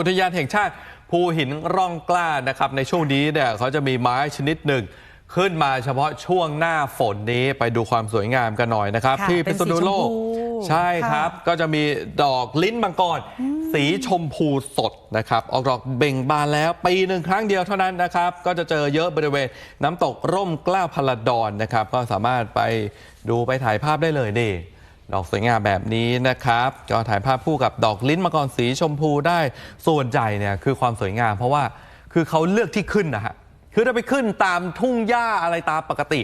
อุทยานแห่งชาติภูหินร่องกล้านะครับในช่วงนี้เนี่ยเขาจะมีไม้ชนิดหนึ่ง ขึ้นมาเฉพาะช่วงหน้าฝนนี้ไปดูความสวยงามกันหน่อยนะครับ ค่ะที่เป็พินษณุโลกสีชมพูใช่ครับค่ะก็จะมีดอกลิ้นมังกรสีชมพูสดนะครับออกดอกเบ่งบานแล้วปีหนึ่งครั้งเดียวเท่านั้นนะครับ ก็จะเจอเยอะบริเวณน้ำตกร่มเกล้าพลดอนนะครับ ก็สามารถไปดูไปถ่ายภาพได้เลยนี่ ดอกสวยงามแบบนี้นะครับ ก็ถ่ายภาพคู่กับดอกลิ้นมังกรสีชมพูได้ส่วนใหญ่เนี่ยคือความสวยงาม เพราะว่าคือเขาเลือกที่ขึ้นนะฮะคือถ้าไปขึ้นตามทุ่งหญ้าอะไรตามปกติ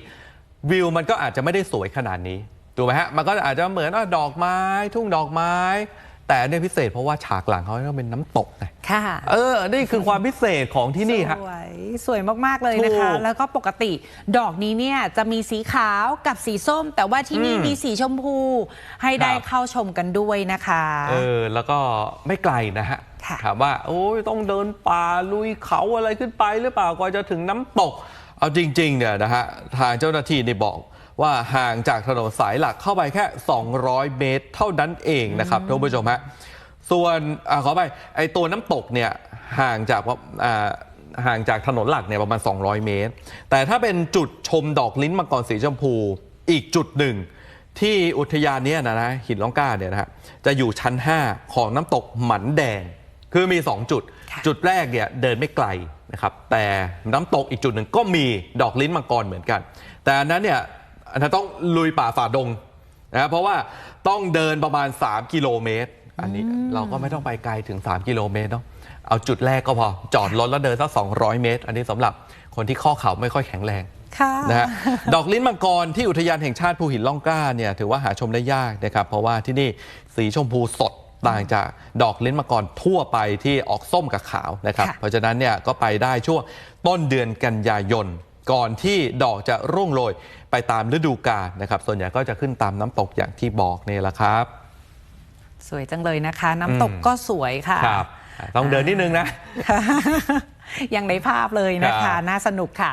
วิวมันก็อาจจะไม่ได้สวยขนาดนี้ถูกไหมฮะมันก็อาจจะเหมือนว่าดอกไม้ ทุ่งดอกไม้ แต่อันเนี่ยพิเศษเพราะว่าฉากหลังเขาต้องเป็นน้ำตกไงค่ะเออ นี่คือความพิเศษของที่นี่ฮะ สวยสวยมากๆเลยนะคะ ถูกแล้วก็ปกติดอกนี้เนี่ยจะมีสีขาวกับสีส้ม แต่ว่าที่นี่อืมมีสีชมพู ให้ได้ครับ เข้าชมกันด้วยนะคะ เออแล้วก็ไม่ไกลนะฮะค่ะ ถามว่า โอ้ยต้องเดินป่าลุยเขาอะไรขึ้นไปหรือเปล่ากว่าจะถึงน้ำตก เอาจริงๆเนี่ยนะฮะทางเจ้าหน้าที่นี่บอกว่าห่างจากถนนสายหลักเข้าไปแค่ 200 เมตร เท่านั้นเองนะครับท่านผู้ชมฮะส่วนอาขอไปไอตัวน้ำตกเนี่ยห่างจากว่าอ่า ห่างจากถนนหลักเนี่ยประมาณ 200 เมตร แต่ถ้าเป็นจุดชมดอกลิ้นมังกรสีชมพู อีกจุดหนึ่ง ที่อุทยานเนี้นะนะหินล่องกล้าเนี่ยนะฮะจะอยู่ชั้น 5 ของน้ำตกหมันแดง คือมี 2 จุดค่ะจุดแรกเนี่ยเดินไม่ไกลนะครับแต่น้ำตกอีกจุดหนึ่งก็มีดอกลิ้นมังกรเหมือนกัน แต่อันนั้นเนี่ยอันนั้นต้องลุยป่าฝ่าดงนะเพราะว่าต้องเดินประมาณ 3 กิโลเมตร อันนี้เราก็ไม่ต้องไปไกลถึง 3 กิโลเมตรเนาะเอาจุดแรกก็พอ จอดรถแล้วเดินสัก 200 เมตร อันนี้สำหรับคนที่ข้อเข่าไม่ค่อยแข็งแรงค่ะนะฮะดอกลิ้นมังกรที่อุทยานแห่งชาติภูหินล่องกล้าเนี่ยถือว่าหาชมได้ยากนะครับเพราะว่าที่นี่สีชมพูสดต่างจากดอกลิ้นมังกรทั่วไปที่ออกส้มกับขาวนะครับค่ะเพราะฉะนั้นเนี่ยก็ไปได้ช่วงต้นเดือนกันยายนก่อนที่ดอกจะร่วงโรยไปตามฤดูกาลนะครับ ส่วนใหญ่ก็จะขึ้นตามน้ำตกอย่างที่บอกนี่แหละครับ สวยจังเลยนะคะ น้ำตกก็สวยค่ะ ครับ ต้องเดินนิดนึงนะ อย่างในภาพเลยนะครัคะบน่าสนุกค่ะ